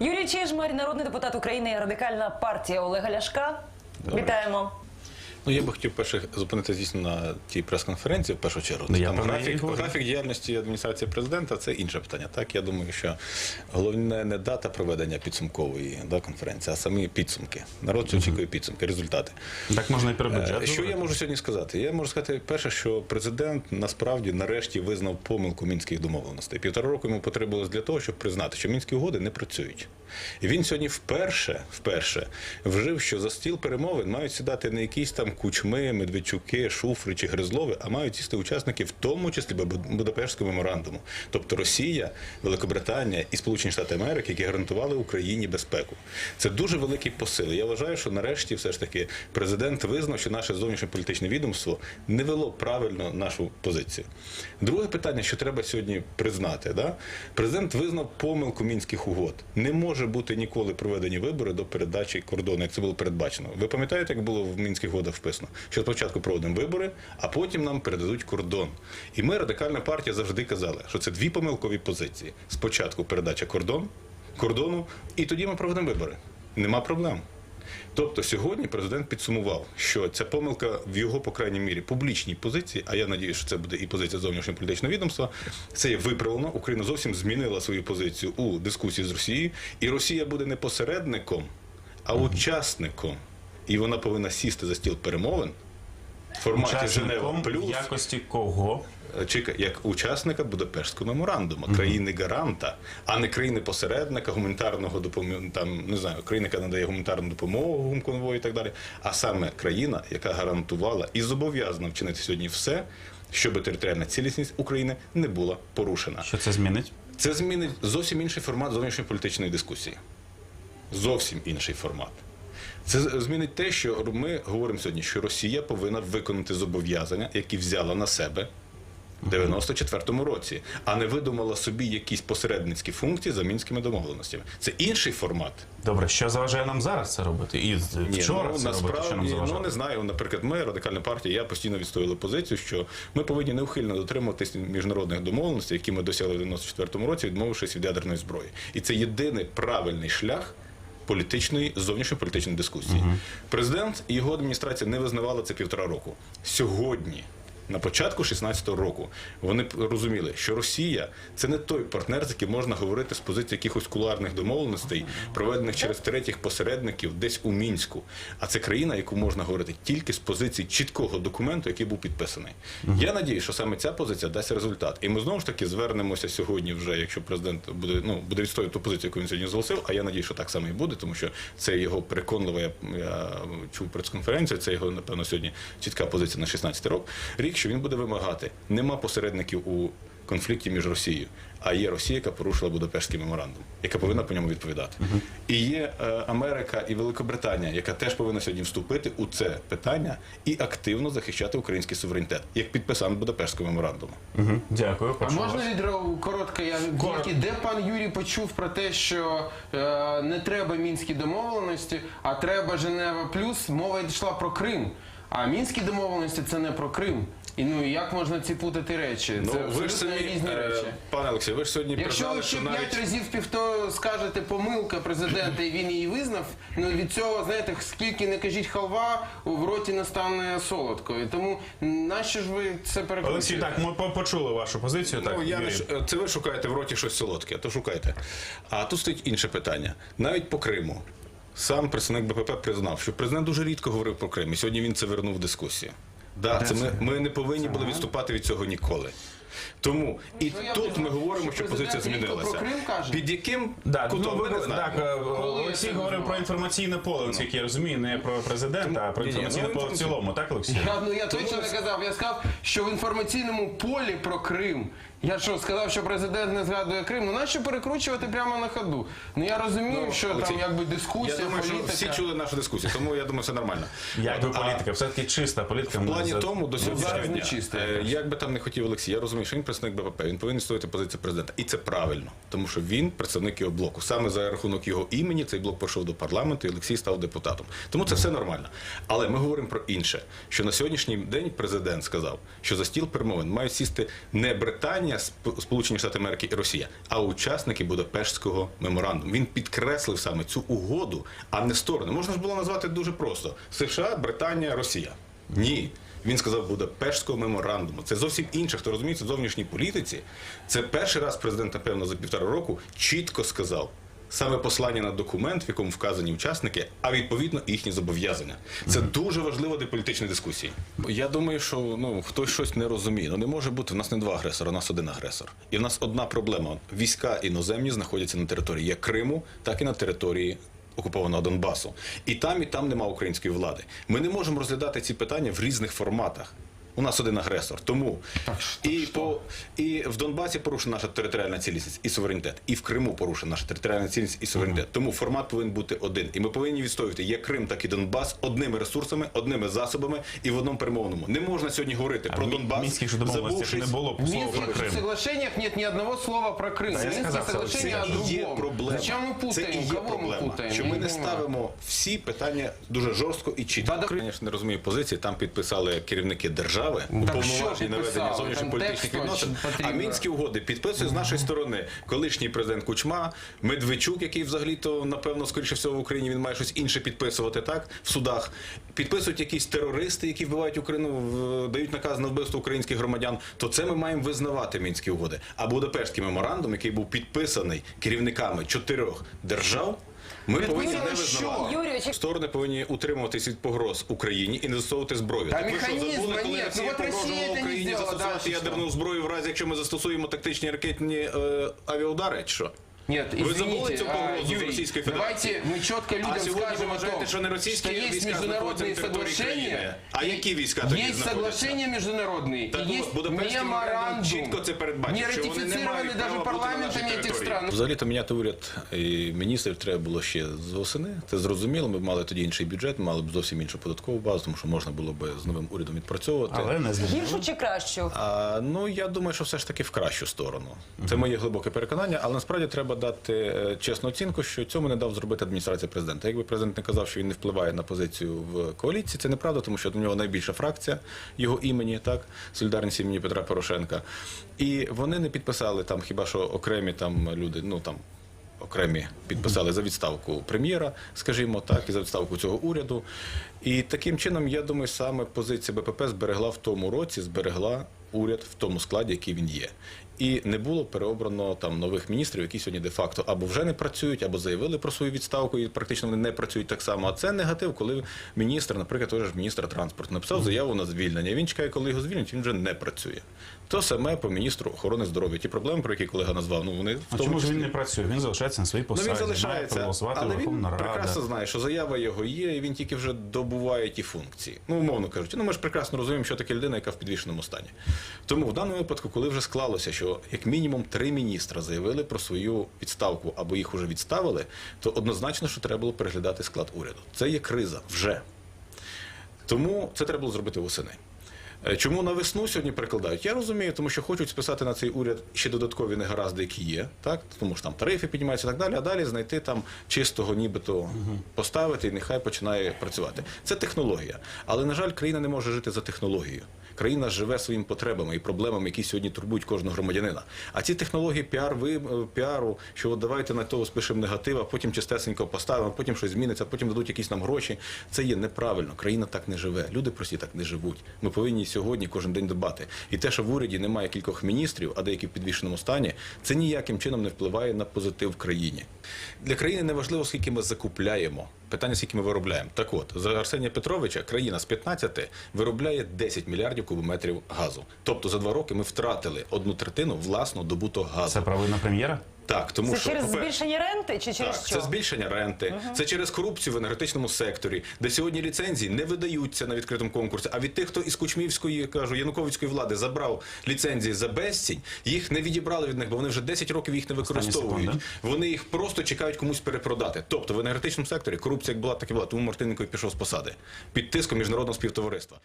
Юрій Чижмарь, народний депутат України, радикальна партія Олега Ляшка. Вітаємо. Ну, я би хотів перше зупинити, звісно, на тій прес-конференції в першу чергу. Ну, Там графік, графік діяльності адміністрації президента це інше питання. Так, я думаю, що головне не дата проведення підсумкової да, конференції, а самі підсумки. Народ очікує підсумки, результати. Так можна і. Е, Що я можу сьогодні сказати? Я можу сказати, перше, що президент насправді нарешті визнав помилку мінських домовленостей. Півтора року йому потребувалось для того, щоб признати, що мінські угоди не працюють. І він сьогодні вперше, вперше вжив, що за стіл перемовин мають сідати не якісь там кучми, Медведчуки, Шуфри чи Гризлови, а мають сісти учасники, в тому числі Будапештського меморандуму. Тобто Росія, Великобританія і Сполучені Штати Америки, які гарантували Україні безпеку. Це дуже великий посил. Я вважаю, що нарешті все ж таки президент визнав, що наше зовнішнє політичне відомство не вело правильно нашу позицію. Друге питання, що треба сьогодні признати, да? президент визнав помилку мінських угод. Не може бути ніколи проведені вибори до передачі кордону, як це було передбачено. Ви пам'ятаєте, як було в мінських годах вписано? Що спочатку проводимо вибори, а потім нам передадуть кордон. І ми, радикальна партія, завжди казали, що це дві помилкові позиції: спочатку передача кордон, кордону, і тоді ми проведемо вибори. Нема проблем. Тобто сьогодні президент підсумував, що ця помилка в його, по крайній мірі, публічній позиції, а я надію, що це буде і позиція зовнішнього політичного відомства, це є виправлено. Україна зовсім змінила свою позицію у дискусії з Росією, і Росія буде не посередником, а учасником. І вона повинна сісти за стіл перемовин форматі Женева Учасником в якості кого? чекай, як учасника Будапештського меморандуму, країни гаранта, а не країни посередника, гуманітарного допомоги, там не знаю, країна, яка надає гуманітарну допомогу, гумконвою і так далі, а саме країна, яка гарантувала і зобов'язана вчинити сьогодні все, щоб територіальна цілісність України не була порушена. Що це змінить? Це змінить зовсім інший формат зовнішньої політичної дискусії. Зовсім інший формат. Це змінить те, що ми говоримо сьогодні, що Росія повинна виконати зобов'язання, які взяла на себе в 94-му році, а не видумала собі якісь посередницькі функції за мінськими домовленостями. Це інший формат. Добре, що заважає нам зараз це робити? І з- Ні, вчора ну, це робити, що нам насправді, ну не знаю. Наприклад, ми, радикальна партія, я постійно відстояли позицію, що ми повинні неухильно дотримуватись міжнародних домовленостей, які ми досягли в 94-му році, відмовившись від ядерної зброї. І це єдиний правильний шлях. Політичної зовнішньополітичної дискусії президент і його адміністрація не визнавали це півтора року. Сьогодні, на початку 16-го року, вони розуміли, що Росія це не той партнер, з яким можна говорити з позиції якихось кулуарних домовленостей, проведених через третіх посередників десь у мінську. А це країна, яку можна говорити тільки з позиції чіткого документу, який був підписаний. Я надію, що саме ця позиція дасть результат. І ми знову ж таки звернемося сьогодні, вже якщо президент буде ну буде відстоювати ту позицію, яку він сьогодні зголосив. А я надію, що так само і буде, тому що це його переконлива. Я, я чув прес-конференцію. Це його напевно сьогодні чітка позиція на 16 рок. Рік, що він буде вимагати. Нема посередників у конфлікті між Росією, а є Росія, яка порушила Будапештський меморандум, яка повинна по ньому відповідати. І є е, Америка і Великобританія, яка теж повинна сьогодні вступити у це питання і активно захищати український суверенітет, як підписант Будапештського меморандуму. Мгм. Дякую. А можна вас. відро коротко? Я Коротко. де пан Юрій почув про те, що е, не треба мінські домовленості, а треба Женева плюс. Мова йшла про Крим. А мінські домовленості це не про Крим. І ну як можна ці путати речі? Ну це ви ж абсолютно сьогодні, різні е, речі. пане Олексій, ви ж сьогодні Якщо признали, ви що ще навіть разів півто скажете помилка президента, і він її визнав. Ну від цього знаєте, скільки не кажіть халва, в роті не стане солодко. І тому нащо ж ви це перекручуєте? Олексій, так, ми по- почули вашу позицію. Так, Ну, я не Юрій. ш- це ви шукаєте в роті щось солодке, то шукайте. А тут стоїть інше питання. Навіть по Криму. Сам представник БПП признав, що президент дуже рідко говорив про Крим, і сьогодні він це вернув в дискусію. Да, це ми, ми не повинні були відступати від цього ніколи. Тому і тут ми говоримо, що позиція змінилася. про Крим каже? Під яким Да, кутом ну, ми не ви, знаємо. так, е, Олексій говорив про інформаційне поле, наскільки я розумію, не про президента, а про Ні, ні, інформаційне ну, поле в інформаційне. цілому, так, Олексій? Я, ну я точно не казав. Я сказав, що в інформаційному полі про Крим. Я що сказав, що президент не згадує Крим. Ну нащо перекручувати прямо на ходу? Ну я розумію, що Олексій, там якби дискусія, Я думаю, що політика. всі чули нашу дискусію, тому я думаю, все нормально. Як А- політика? Все-таки чиста політика. В плані За- тому до сьогоднішнього не дня, чисто, е, якраз. як би там не хотів Олексій, я розумію, що він представник БПП, він повинен стояти позицію президента. І це правильно, тому що він представник його блоку. Саме за рахунок його імені цей блок пройшов до парламенту, і Олексій став депутатом. Тому це все нормально. Але ми говоримо про інше: що на сьогоднішній день президент сказав, що за стіл перемовин мають сісти не Британія. Питання Сполучені Штати Америки і Росія, а учасники Будапештського меморандуму. Він підкреслив саме цю угоду, а не сторони. Можна ж було назвати дуже просто: США, Британія, Росія. Ні. Він сказав Будапештського меморандуму. Це зовсім інше. Хто розуміється в зовнішній політиці. Це перший раз президент, напевно, за півтора року чітко сказав. Саме послання на документ, в якому вказані учасники, а відповідно їхні зобов'язання. Це дуже важливо для політичної дискусії. Я думаю, що ну хтось щось не розуміє. Ну не може бути. В нас не два агресора, у нас один агресор. І в нас одна проблема: війська іноземні знаходяться на території як Криму, так і на території. Окупованого Донбасу, і там, і там нема української влади. Ми не можемо розглядати ці питання в різних форматах. У нас один агресор. Тому і по і в Донбасі порушена наша територіальна цілісність і суверенітет, і в Криму порушена наша територіальна цілісність і суверенітет. Тому формат повинен бути один. І ми повинні відстоювати як Крим, так і Донбас одними ресурсами, одними засобами і в одному перемовному. Не можна сьогодні говорити А про в Мі- Донбас, Мінських же домовленостях не забувшись- було В б слова про Минских Крим. соглашениях нет ни одного слова про Крым. Да, я Минские сказал, соглашения о Це і є другом. проблема. Зачем мы Це і путаем? є Кого мы проблема, путаем? що Я ми не не понимаю. ставимо всі питання дуже жорстко і чітко. Та, да- Я ж не розумію позиції. Там підписали керівники держави що уповноважені на ведення зовнішньополітичних відносин. А мінські угоди підписує з нашої сторони колишній президент Кучма, Медведчук, який взагалі то напевно скоріше всього в Україні він має щось інше підписувати, так в судах. Підписують якісь терористи, які вбивають Україну, дають наказ на вбивство українських громадян. То це ми маємо визнавати мінські угоди. А Будапештський меморандум, який був підписаний керівниками чотирьох держав. Ми повинні не визнавати. що? Сторони повинні утримуватись від погроз Україні і не застосовувати зброю. Та Так ви що, механізму забули, коли нет. Росія Ну, от Росія погрожувала це не Україні зробила, застосувати що? ядерну зброю в разі, якщо ми застосуємо тактичні ракетні е, авіаудари, чи що? Нет, Вы забыли извините, цю а, погрозу Юрий, Російської Федерації? давайте мы четко людям А сьогодні ви скажем о вважаєте, том, що не російські что есть війська знаходяться на международные території країни? соглашения. А які війська тоді Есть знаходяться? соглашения международные, Так и от, есть Будапештський меморандум меморандум, чітко це передбачить, не що вони не ратифицированный мають даже права бути на парламентами нашій этих території. стран. Взагалі-то міняти уряд і міністрів треба було ще з восени. Це зрозуміло. Ми б мали тоді інший бюджет, ми мали б зовсім іншу податкову базу, тому що можна було б з новим урядом відпрацьовувати. Але не звільнили. гіршу чи кращу? А, ну я думаю, що все ж таки в кращу сторону. Це моє глибоке переконання, але насправді треба дати е, чесну оцінку, що цьому не дав зробити адміністрація президента. Якби президент не казав, що він не впливає на позицію в коаліції, це неправда, тому що у нього найбільша фракція його імені, так солідарність імені Петра Порошенка. І вони не підписали там, хіба що окремі там люди, ну там. Окремі підписали за відставку прем'єра, скажімо так, і за відставку цього уряду. І таким чином, я думаю, саме позиція БПП зберегла в тому році, зберегла уряд в тому складі, який він є. І не було переобрано там нових міністрів, які сьогодні де-факто або вже не працюють, або заявили про свою відставку, і практично вони не працюють так само. А це негатив, коли міністр, наприклад, той же ж міністр транспорту, написав заяву на звільнення. Він чекає, коли його звільнять, він вже не працює. То саме по міністру охорони здоров'я. Ті проблеми, про які колега назвав, ну вони в А тому чому ж він не працює? Він залишається на своїй Ну, він залишається, але він прекрасно знає, що заява його є, і він тільки вже добуває ті функції. Ну, умовно кажучи, ну ми ж прекрасно розуміємо, що таке людина, яка в підвішеному стані. Тому в даному випадку, коли вже склалося, що як мінімум три міністра заявили про свою відставку або їх уже відставили, то однозначно, що треба було переглядати склад уряду. Це є криза вже. Тому це треба було зробити восени. Е, Чому на весну сьогодні перекладають? Я розумію, тому що хочуть списати на цей уряд ще додаткові негаразди, які є, так тому що там тарифи піднімаються і так далі, а далі знайти там чистого, нібито поставити і нехай починає працювати. Це технологія. Але на жаль, країна не може жити за технологією. Країна живе своїми потребами і проблемами, які сьогодні турбують кожного громадянина. А ці технології піар ви е, піару, що давайте на того спишемо негатив, а потім чистесенько поставимо, потім щось зміниться, потім дадуть якісь нам гроші. Це є неправильно. Країна так не живе. Люди прості так не живуть. Ми повинні сьогодні кожен день дбати. І те, що в уряді немає кількох міністрів, а деякі в підвішеному стані, це ніяким чином не впливає на позитив в країні. Для країни не важливо, скільки ми закупляємо. Питання, скільки ми виробляємо. Так от, за Арсенія Петровича країна з 15 виробляє 10 мільярдів кубометрів газу. Тобто за два роки ми втратили одну третину власно добутого газу. Це провина прем'єра? Так, тому Це що через збільшення ренти чи через так, що? це збільшення ренти, це через корупцію в енергетичному секторі, де сьогодні ліцензії не видаються на відкритому конкурсі. А від тих, хто із Кучмівської кажу, Януковицької влади забрав ліцензії за безцінь, їх не відібрали від них, бо вони вже 10 років їх не використовують. секунди. Вони їх просто чекають комусь перепродати. Тобто в енергетичному секторі корупція як була, так і була. Тому Мартиненко і пішов з посади під тиском міжнародного співтовариства.